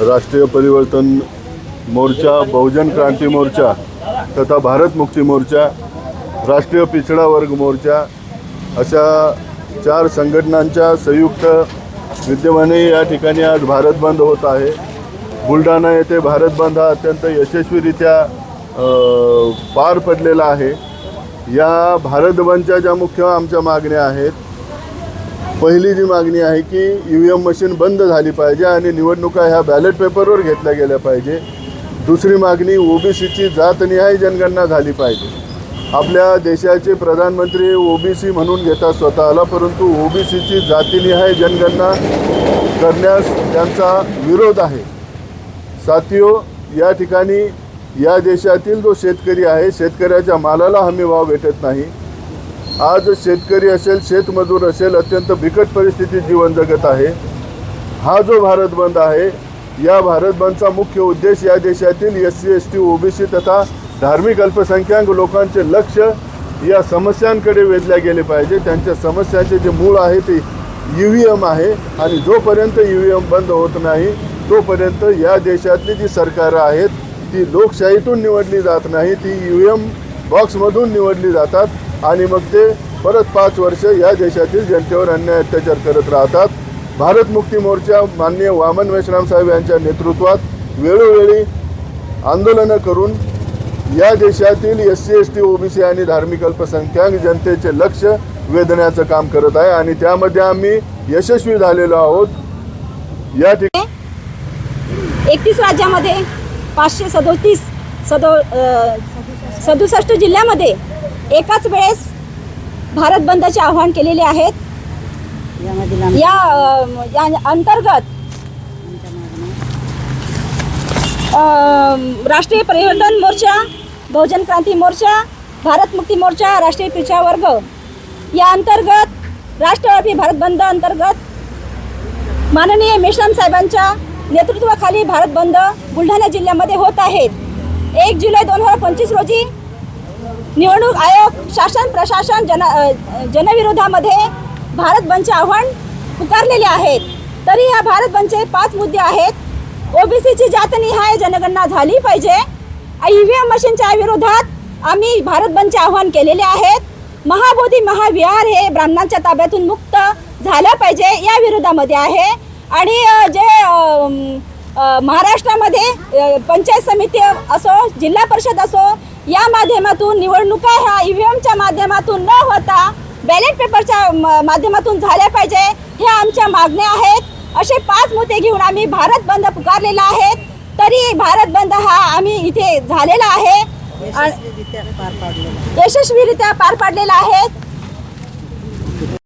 राष्ट्रीय परिवर्तन मोर्चा बहुजन क्रांती मोर्चा तथा भारत मुक्ती मोर्चा राष्ट्रीय पिछडा वर्ग मोर्चा अशा चार संघटनांच्या संयुक्त विद्यमाने या ठिकाणी आज भारत बंद होत आहे. बुलढाणा येथे भारत बंद हा अत्यंत यशस्वीरित्या पार पडलेला आहे. या भारत बंदच्या ज्या मुख्य आमच्या मागण्या आहेत पहिली जी मागणी आहे की ई व्ही एम मशीन बंद झाली पाहिजे आणि निवडणुका ह्या बॅलेट पेपरवर घेतल्या गेल्या पाहिजे. दुसरी मागणी ओबीसीची जातनिहाय जनगणना झाली पाहिजे. आपल्या देशाचे प्रधानमंत्री ओबीसी म्हणून घेतात स्वतःला परंतु ओबीसीची जातीनिहाय जनगणना करण्यास त्यांचा विरोध आहे. साथियो या ठिकाणी या देशातील जो शेतकरी आहे शेतकऱ्याच्या मालाला हमी भाव भेटत नाही. आज शेतकरी असेल शेतमजूर असेल अत्यंत बिकट परिस्थितीत जीवन जगत आहे. हा जो भारत बंद आहे या भारत बंदचा मुख्य उद्देश या देशातील S C S T OBC तथा धार्मिक अल्पसंख्याक लोकांचे लक्ष या समस्यांकडे वेधल्या गेले पाहिजे. त्यांच्या समस्यांचे जे मूळ आहे ते ई व्ही एम आहे आणि जोपर्यंत ई व्ही एम बंद होत नाही तोपर्यंत या देशातली जी सरकारं आहेत ती लोकशाहीतून निवडली जात नाही. ती ई व्ही एम बॉक्समधून निवडली जातात. आणि मग ते परत पाच वर्ष या देशातील जनतेवर अन्याय अत्याचार करत राहतात. भारत मुक्ती मोर्चा माननीय वामन मेश्राम साहेब यांच्या नेतृत्वात वेळोवेळी आंदोलनं करून या देशातील S C S T OBC आणि धार्मिक अल्पसंख्याक जनतेचे लक्ष वेधण्याचं काम करत आहे आणि त्यामध्ये आम्ही यशस्वी झालेलो आहोत. या ठिकाणी एकतीस राज्यामध्ये पाचशे सदोतीस सदो सदुसष्ट जिल्ह्यामध्ये एकाच वेळेस भारत बंदचे आवाहन केलेले आहेत. या या अंतर्गत राष्ट्रीय परिवर्तन मोर्चा बहुजन क्रांती मोर्चा भारत मुक्ती मोर्चा राष्ट्रीय पिछा वर्ग या अंतर्गत राष्ट्रव्यापी भारत बंद अंतर्गत माननीय मेश्राम साहेबांच्या नेतृत्वाखाली भारत बंद बुलढाणा जिल्ह्यामध्ये होत आहेत. एक जुलै दोन हजार पंचवीस रोजी निवडणूक आयोग शासन प्रशासन जन जनविरोधामध्ये भारत बंदचे आव्हान पुकारलेले आहेत. तरी या भारत बंदचे पाच मुद्दे आहेत. ओबीसीची जातनिहाय जनगणना झाली पाहिजे. ई व्ही एम मशीनच्या विरोधात आम्ही भारत बंदचे आव्हान केलेले आहेत. महाबोधी महाविहार हे ब्राह्मणांच्या ताब्यातून मुक्त झालं पाहिजे या विरोधामध्ये आहे. आणि जे महाराष्ट्रामध्ये पंचायत समिती असो जिल्हा परिषद असो या माध्यमातून निवडणुका ह्या ई व्ही एमच्या माध्यमातून न होता बॅलेट पेपरच्या माध्यमातून झाल्या पाहिजे ह्या आमच्या मागण्या आहेत. असे पाच मुद्दे घेऊन आम्ही भारत बंद पुकारलेला आहे. तरी भारत बंद हा आम्ही इथे झालेला आहे. यशस्वीरित्या पार पाडलेला आहे.